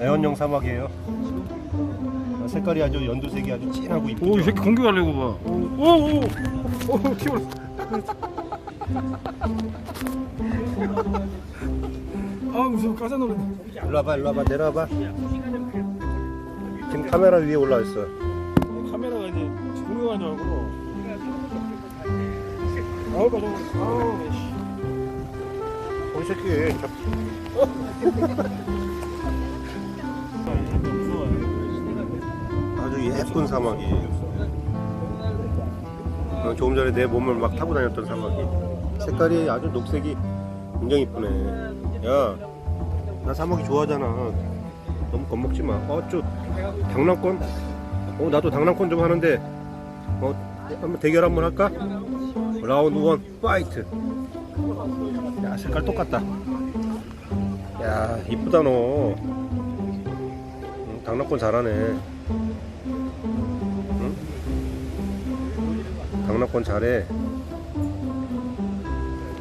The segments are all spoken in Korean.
애완용 사막이에요. 아, 색깔이 아주 연두색이 아주 진하고 이쁘죠. 오, 이 새끼 공격하려고 봐. 오, 오, 오, 오, 키워. 아, 무서워. 깜짝 놀랐네. 일로 와봐, 일로 와봐, 내려와봐. 지금 카메라 위에 올라와 있어. 카메라가 이제 공격하냐고. 아우, 놀랐어. 아우, 씨. 어, 이 새끼. 예쁜 사막이에요. 어, 조금 전에 내 몸을 막 타고 다녔던 사막이. 색깔이 아주 녹색이 굉장히 이쁘네. 야, 나 사막이 좋아하잖아. 너무 겁먹지 마. 어, 저 당랑권? 어, 나도 당랑권 좀 하는데. 어, 한번 대결 한번 할까? 라운드 원 파이트. 야, 색깔 똑같다. 야, 이쁘다 너. 응, 당락권 잘하네. 당락권 잘해.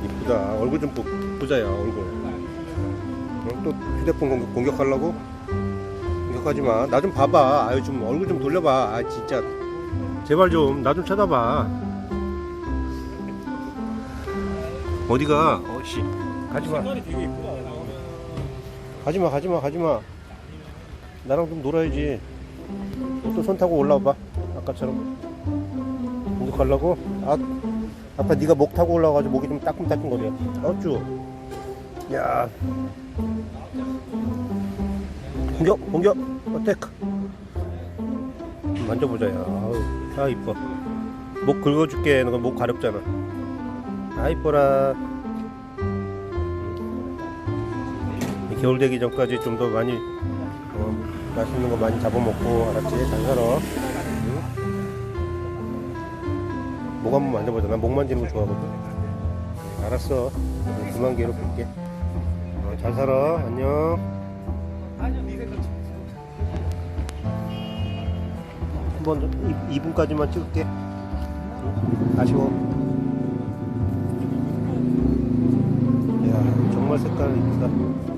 이쁘다. 얼굴 좀 보, 보자야 얼굴. 응? 또 휴대폰 공격, 공격하려고? 공격하지 마. 나 좀 봐봐. 아유 좀 얼굴 좀 돌려봐. 아 진짜. 제발 좀 나 좀 쳐다봐. 어디가? 어씨. 가지 마. 색깔이 되게 이쁘다. 가지마 가지마 가지마 나랑 좀 놀아야지 또 손 타고 올라와봐 아까처럼 공격하려고? 아, 아까 네가 목 타고 올라와가지고 목이 좀 따끔따끔거려. 어쭈. 야. 공격 공격. 어택. 만져보자 야. 아우 아 이뻐. 목 긁어줄게. 너목 가렵잖아. 아 이뻐라. 이 겨울 되기 전까지 좀 더 많이 어, 맛있는 거 많이 잡아먹고 알았지? 잘 살아 목 한번 만져보자. 난 목 만지는 거 좋아하거든. 알았어. 그만 괴롭힐게. 어, 잘 살아. 안녕. 한번 2분까지만 찍을게. 응? 아쉬워. 이야 정말 색깔 이쁘다